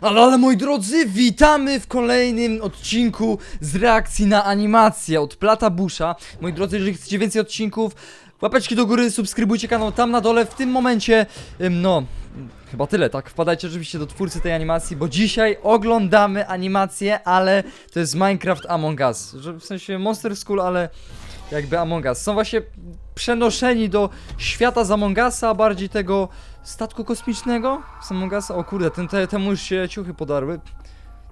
Ale, ale moi drodzy, witamy w kolejnym odcinku z reakcji na animację od Plata Busha. Moi drodzy, jeżeli chcecie więcej odcinków, łapeczki do góry, subskrybujcie kanał tam na dole. W tym momencie, no, chyba tyle, tak? Wpadajcie oczywiście do twórcy tej animacji, bo dzisiaj oglądamy animację, ale to jest Minecraft Among Us. W sensie Monster School, ale jakby Among Us. Są właśnie przenoszeni do świata z Among Usa, a bardziej tego statku kosmicznego z Among Usa. O kurde, ten, te, temu już się ciuchy podarły.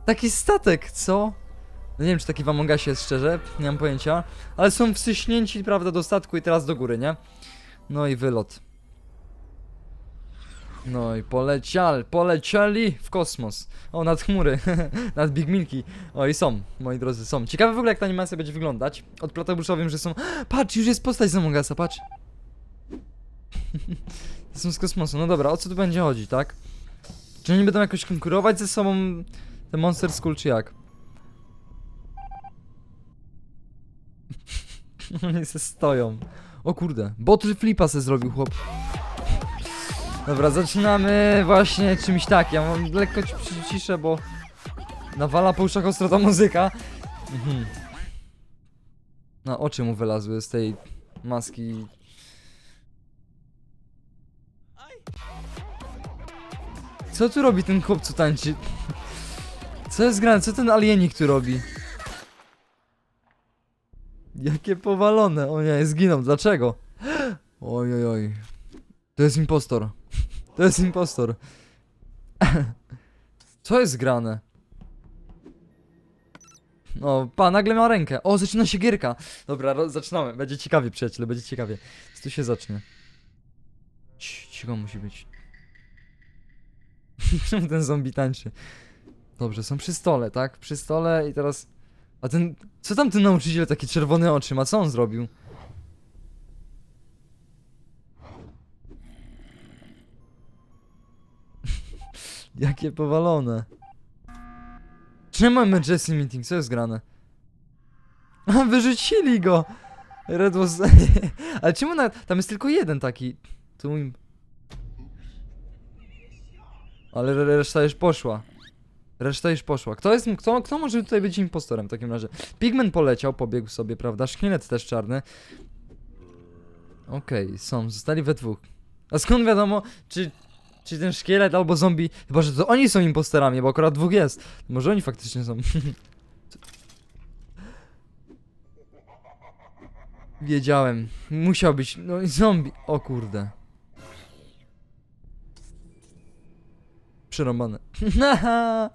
Taki statek, co? No nie wiem, czy taki w Among Usie jest szczerze, nie mam pojęcia. Ale są wsyśnięci, prawda, do statku i teraz do góry, nie? No i wylot. No i poleciali, polecieli w kosmos. O, nad chmury, nad Big Milki. O i są, moi drodzy, są. Ciekawe w ogóle jak ta animacja będzie wyglądać. Od Plateusza wiem, że są... Patrz, już jest postać z Among Usa, patrz. są z kosmosu, no dobra, o co tu będzie chodzić, tak? Czy oni będą jakoś konkurować ze sobą, te Monster School, czy jak? Oni se stoją. O kurde, bottle flipa se zrobił chłop. Dobra, zaczynamy właśnie czymś tak. Ja mam lekko ci przyciszę, bo nawala po uszach ostro ta muzyka. Mhm. Na oczy mu wylazły z tej maski. Co tu robi ten chłop, co tańczy? Co jest grane? Co ten alienik tu robi? Jakie powalone. O nie, zginął. Dlaczego? Oj, oj, oj. To jest impostor. To jest impostor. Co jest grane? O, pa, nagle ma rękę. O, zaczyna się gierka. Dobra, zaczynamy. Będzie ciekawie, przyjaciele, będzie ciekawie. Co tu się zacznie? Cicho musi być. Ten zombie tańczy? Dobrze, są przy stole, tak? Przy stole i teraz... A ten... Co tam ten nauczyciel takie czerwone oczy ma? Co on zrobił? Jakie powalone. Czemu mamy Jesse Meeting? Co jest grane? A, wyrzucili go! Red was... Ale czemu na... Tam jest tylko jeden taki... Tu im... Ale re- reszta już poszła. Reszta już poszła. Kto jest... Kto, kto może tutaj być impostorem w takim razie? Pigment poleciał, pobiegł sobie, prawda? Szkielet też czarny. Okej, są. Zostali we dwóch. A skąd wiadomo, czy... Czy ten szkielet albo zombie... Chyba, że to oni są imposterami, bo akurat dwóch jest. Może oni faktycznie są. Wiedziałem. Musiał być. No i zombie. O kurde. Przerąbane.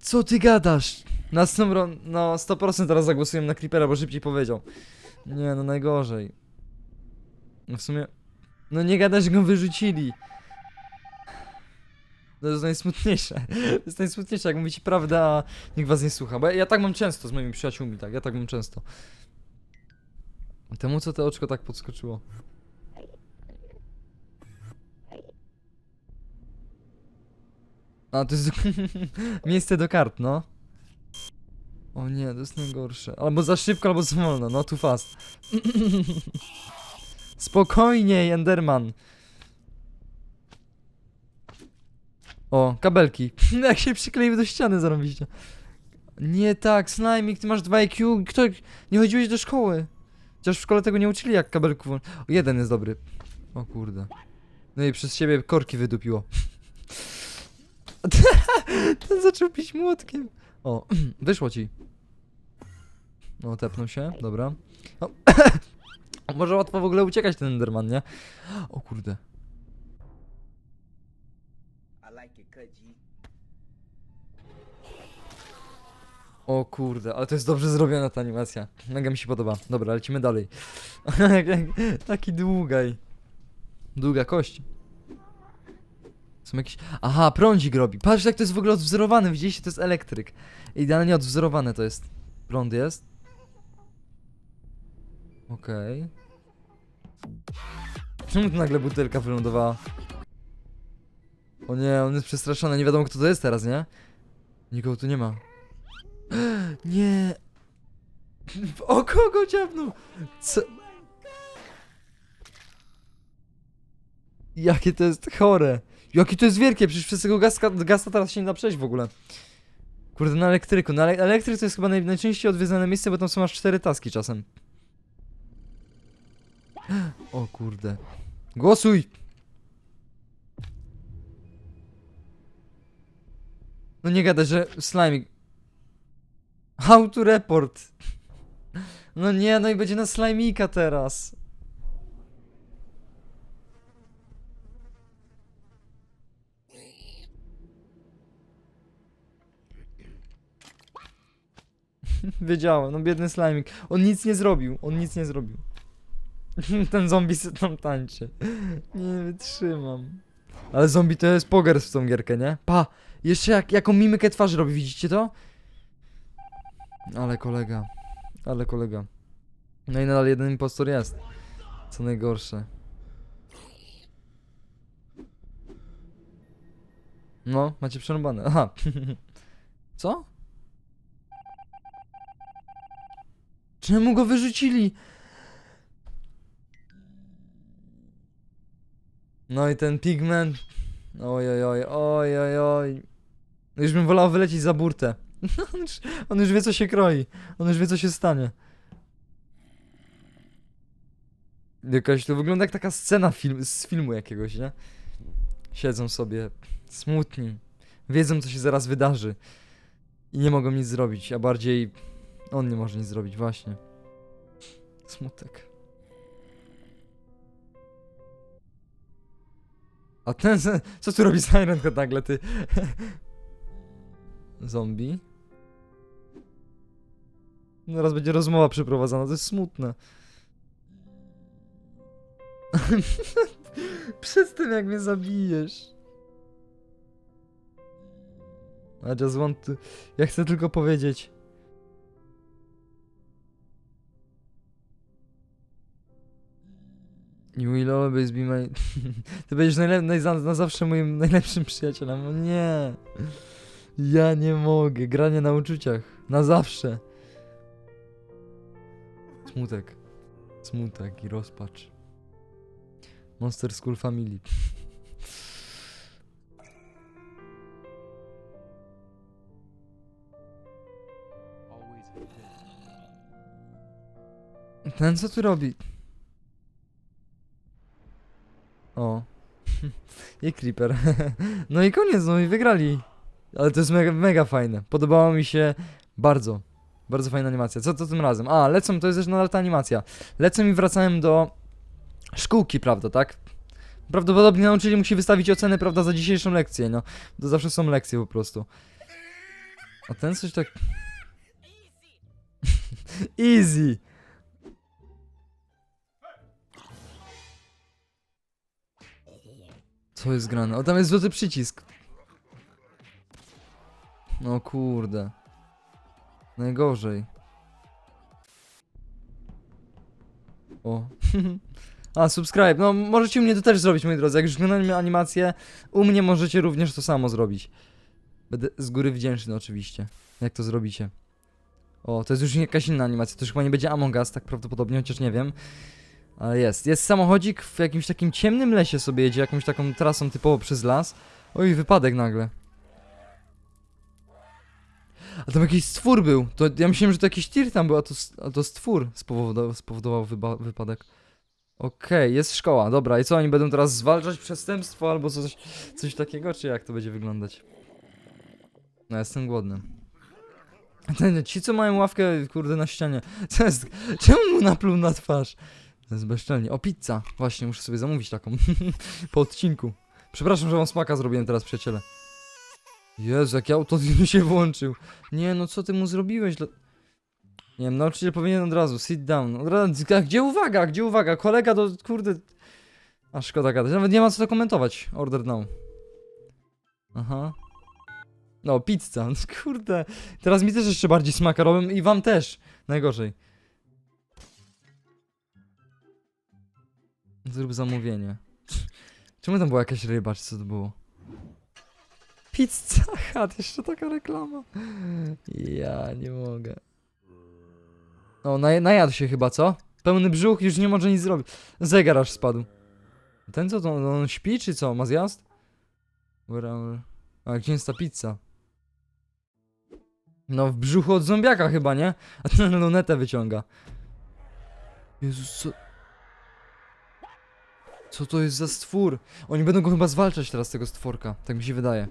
Co ty gadasz? Na 100%, no 100% teraz zagłosuję na Creepera, bo szybciej powiedział. Nie, no najgorzej. No w sumie... No nie gadać, że go wyrzucili. To jest najsmutniejsze. To jest najsmutniejsze, jak mówicie prawdę, a nikt was nie słucha. Bo ja, ja tak mam często z moimi przyjaciółmi, tak, ja tak mam często. Temu co to oczko tak podskoczyło? A, to jest miejsce do kart, no. O nie, to jest najgorsze. Albo za szybko, albo za wolno, no too fast. Spokojnie, Enderman. O, kabelki. Jak się przykleiły do ściany zarobiście. Nie tak, Slime, ty masz 2 IQ. Kto... Nie chodziłeś do szkoły. Chociaż w szkole tego nie uczyli jak kabelków. O, jeden jest dobry. O kurde. No i przez siebie korki wydupiło. Ten zaczął pić młotkiem. O, wyszło ci. No, tepnął się, dobra. O. Może łatwo w ogóle uciekać ten Enderman, nie? O kurde. I like it cut, G. O kurde, ale to jest dobrze zrobiona ta animacja. Mega mi się podoba. Dobra, lecimy dalej. Taki długaj. Długa kość. Są jakieś... Aha, prądzik robi. Patrz jak to jest w ogóle odwzorowane. Widzieliście? To jest elektryk. Idealnie odwzorowane to jest. Prąd jest. Okej. Czemu tu nagle butelka wylądowała? O nie, on jest przestraszony. Nie wiadomo kto to jest teraz, nie? Nikogo tu nie ma. Nie. O kogo dziabnął? Co? Jakie to jest chore. Jakie to jest wielkie, przecież przez tego gaska, gasta teraz się nie da przejść w ogóle. Kurde, na elektryku. Na ele- elektryk to jest chyba naj, najczęściej odwiedzane miejsce, bo tam są aż cztery taski czasem. O kurde. Głosuj! No nie gadaj, że slime. How to report. No nie, no i będzie na slajmika teraz. Wiedziałem, no biedny slajmik. On nic nie zrobił, on nic nie zrobił. Ten zombie se tam tańczy. Nie wytrzymam. Ale zombie to jest pogers w tą gierkę, nie? Pa! Jeszcze jak, jaką mimikę twarzy robi, widzicie to? Ale kolega. Ale kolega. No i nadal jeden impostor jest. Co najgorsze. No, macie przerąbane. Aha. Co? Czemu go wyrzucili? No i ten pigment. Oj, oj, oj, oj, oj, oj. Już bym wolał wylecieć za burtę. on, już, on już wie, co się kroi. On już wie, co się stanie. Jakaś to wygląda jak taka scena film, z filmu jakiegoś, nie? Siedzą sobie smutni. Wiedzą, co się zaraz wydarzy. I nie mogą nic zrobić, a bardziej on nie może nic zrobić, właśnie. Smutek. A ten, co tu robi Siren Head nagle, ty? Zombie? Zaraz będzie rozmowa przeprowadzana, to jest smutne. Przez tym jak mnie zabijesz. I just want to... Ja chcę tylko powiedzieć. You will always be my... Ty będziesz najlep- najza- na zawsze moim najlepszym przyjacielem. O nie. Ja nie mogę. Granie na uczuciach. Na zawsze. Smutek. Smutek i rozpacz. Monster School Family. Ten co tu robi? O. I Creeper. no i koniec, no i wygrali. Ale to jest mega, mega fajne. Podobało mi się bardzo. Bardzo fajna animacja. Co to tym razem? A, lecą, to jest też nadal ta animacja. Lecą i wracałem do szkółki, prawda, tak? Prawdopodobnie nauczyli musi wystawić oceny, prawda, za dzisiejszą lekcję, no. To zawsze są lekcje po prostu. A ten coś tak... Easy! Co jest grane? O, tam jest złoty przycisk. No kurde. Najgorzej. O. A, subscribe. No, możecie u mnie to też zrobić, moi drodzy. Jak już oglądamy animację, u mnie możecie również to samo zrobić. Będę z góry wdzięczny oczywiście, jak to zrobicie. O, to jest już jakaś inna animacja. To już chyba nie będzie Among Us, tak prawdopodobnie, chociaż nie wiem. Ale jest. Jest samochodzik w jakimś takim ciemnym lesie sobie jedzie, jakąś taką trasą typowo przez las. Oj, wypadek nagle. A tam jakiś stwór był. To ja myślałem, że to jakiś tir tam był, a to, a to stwór spowodował, spowodował wypadek. Okej, jest szkoła, dobra. I co, oni będą teraz zwalczać przestępstwo albo coś, coś takiego, czy jak to będzie wyglądać? No, jestem głodny. Ci, co mają ławkę, kurde, na ścianie. Co jest? Czemu mu napluł na twarz? To jest bezczelnie. O, pizza. Właśnie, muszę sobie zamówić taką. po odcinku. Przepraszam, że wam smaka zrobiłem teraz, przyjaciele. Jezu, jak autotune się włączył. Nie, no co ty mu zrobiłeś? Nie wiem, nauczyciel powinien od razu, sit down. Od razu, gdzie uwaga, gdzie uwaga? Kolega do, kurde... A szkoda gadać, nawet nie ma co to komentować. Order now. Aha. No, pizza, kurde. Teraz mi też jeszcze bardziej smaka robią i wam też. Najgorzej. Zrób zamówienie. Czemu tam była jakaś ryba, czy co to było? Pizza Hut, jeszcze taka reklama. Ja nie mogę. O, naj, najadł się chyba, co? Pełny brzuch, już nie może nic zrobić. Zegar aż spadł. Ten co, to on, on śpi czy co? Ma zjazd? A gdzie jest ta pizza? No w brzuchu od zombiaka chyba, nie? A ten lunetę wyciąga. Jezus, co... Co to jest za stwór? Oni będą go chyba zwalczać teraz, tego stworka. Tak mi się wydaje.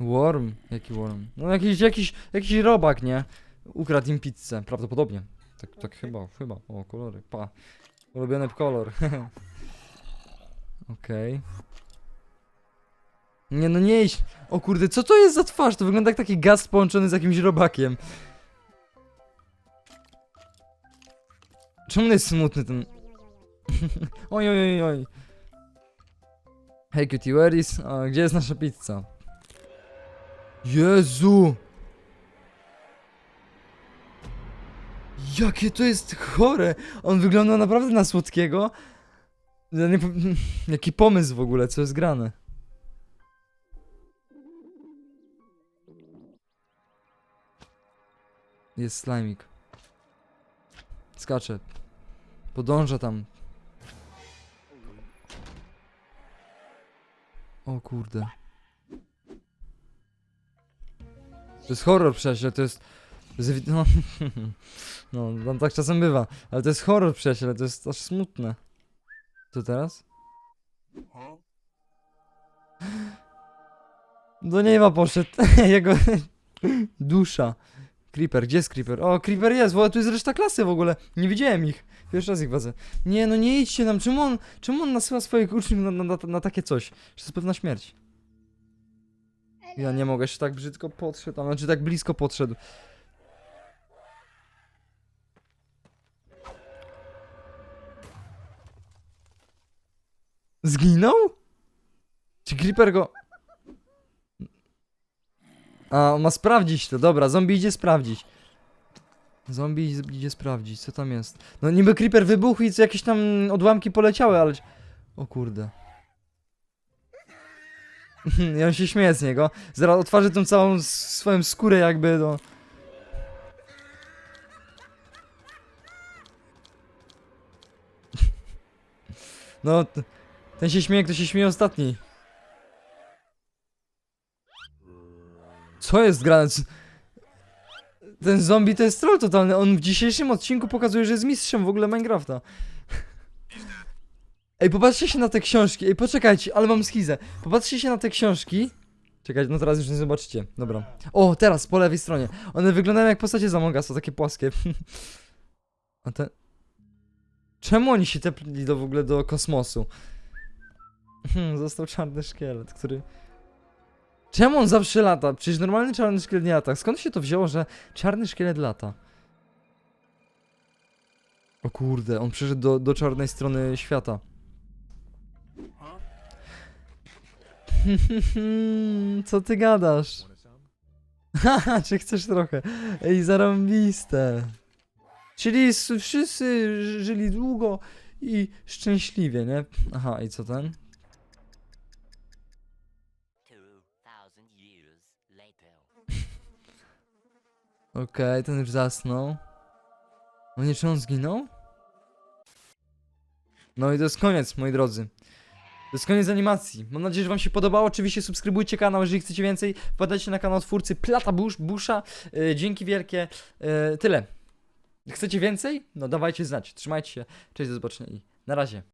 Worm? Jaki worm? No jakiś, jakiś, jakiś robak, nie? Ukradł im pizzę, prawdopodobnie. Tak, tak chyba, chyba. O, kolory, pa. Ulubiony kolor. Okej. Nie no nie idź. O kurde, co to jest za twarz? To wygląda jak taki gaz połączony z jakimś robakiem. Czemu on jest smutny ten... oj, oj, oj, oj. Hey cutie, where is... Gdzie jest nasza pizza? Jezu! Jakie to jest chore! On wygląda naprawdę na słodkiego. Ja nie, jaki pomysł w ogóle, co jest grane? Jest slajmik. Skacze. Podąża tam. O kurde. To jest horror przecież, to jest... To jest no, no, tam tak czasem bywa. Ale to jest horror przecież, to jest aż smutne. Co teraz? Do nieba poszedł. Jego dusza. Creeper, gdzie jest Creeper? O, Creeper jest, bo tu jest reszta klasy w ogóle. Nie widziałem ich. Pierwszy raz ich widzę. Nie, no nie idźcie tam. Czemu on, czemu on nasyła swoich uczniów na, na, na, na takie coś? Że to jest pewna śmierć. Ja nie mogę, się tak brzydko podszedł, a znaczy tak blisko podszedł. Zginął? Czy Creeper go... A, on ma sprawdzić to, dobra, zombie idzie sprawdzić. Zombie idzie- sprawdzić, co tam jest. No niby Creeper wybuchł i co jakieś tam odłamki poleciały, ale... O kurde. I on się śmieje z niego. Zaraz otworzy tą całą swoją skórę jakby, no. No, ten się śmieje, kto się śmieje ostatni. Co jest grane? Ten zombie to jest troll totalny. On w dzisiejszym odcinku pokazuje, że jest mistrzem w ogóle Minecrafta. Ej, popatrzcie się na te książki. Ej, poczekajcie, ale mam schizę. Popatrzcie się na te książki. Czekajcie, no teraz już nie zobaczycie. Dobra. O, teraz, po lewej stronie. One wyglądają jak postacie z Among Us, to takie płaskie. A te... Czemu oni się tepli do, w ogóle do kosmosu? Hmm, Został czarny szkielet, który... Czemu on zawsze lata? Przecież normalny czarny szkielet nie lata. Skąd się to wzięło, że czarny szkielet lata? O kurde, on przyszedł do, do czarnej strony świata. Co ty gadasz? Haha, czy chcesz trochę? Ej, zarąbiste. Czyli wszyscy żyli długo i szczęśliwie, nie? Aha, i co ten? 2,000 years later. Okej, ten już zasnął. No nie, czy on zginął? No i to jest koniec, moi drodzy. To jest koniec animacji. Mam nadzieję, że wam się podobało. Oczywiście subskrybujcie kanał, jeżeli chcecie więcej. Wpadajcie na kanał twórcy Plata Bush, Busha. Yy, dzięki wielkie. Yy, tyle. Chcecie więcej? No dawajcie znać. Trzymajcie się. Cześć, do zobaczenia i na razie.